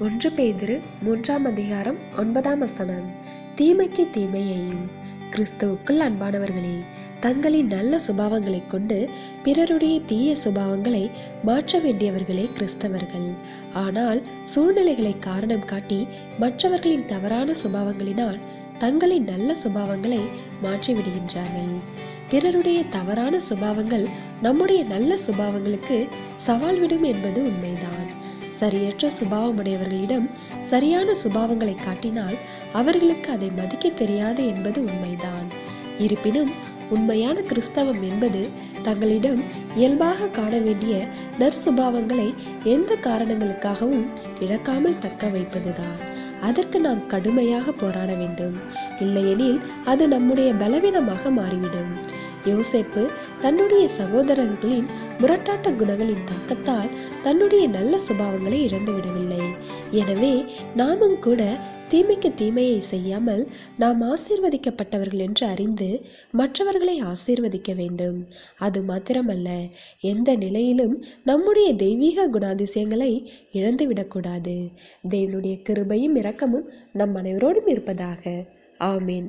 ஒன்று பேதிரு மூன்றாம் அதிகாரம் ஒன்பதாம் வசனம். தீமைக்கு தீமையையும் கிறிஸ்துவுக்குள் அன்பானவர்களே தங்களின் நல்ல சுபாவங்களைக் கொண்டு பிறருடைய தீய சுபாவங்களை மாற்ற வேண்டியவர்களே கிறிஸ்தவர்கள். ஆனால் சூழ்நிலைகளை காரணம் காட்டி மற்றவர்களின் தவறான சுபாவங்களினால் தங்களின் நல்ல சுபாவங்களை மாற்றிவிடுகின்றார்கள் பிறருடைய தவறான சுபாவங்கள் நம்முடைய நல்ல சுபாவங்களுக்கு சவால் விடும் என்பது உண்மைதான். சரியற்ற சுபாவமுடையவர்களிடம் சரியான சுபாவங்களை காட்டினால் அவர்களுக்கு அதை மதிக்க தெரியாது என்பது உண்மைதான். இருப்பினும் உண்மையான கிறிஸ்தவம் என்பது தங்களிடம் இயல்பாக காண வேண்டிய நற்சுபாவங்களை எந்த காரணங்களுக்காகவும் இழக்காமல் தக்க வைப்பதுதான். அதற்கு நாம் கடுமையாக போராட வேண்டும். இல்லையெனில் அது நம்முடைய பலவீனமாக மாறிவிடும். யோசேப்பு தன்னுடைய சகோதரர்களின் முரட்டாட்ட குணங்களின் தாக்கத்தால் தன்னுடைய நல்ல சுபாவங்களை இழந்துவிடவில்லை எனவே நாமும் கூட தீமைக்கு தீமையை செய்யாமல் நாம் ஆசீர்வதிக்கப்பட்டவர்கள் என்று அறிந்து மற்றவர்களை ஆசீர்வதிக்க வேண்டும். அது மாத்திரமல்ல எந்த நிலையிலும் நம்முடைய தெய்வீக குணாதிசயங்களை இழந்துவிடக்கூடாது தேவனுடைய கிருபையும் இரக்கமும் நம் அனைவரோடும் இருப்பதாக. ஆமீன்.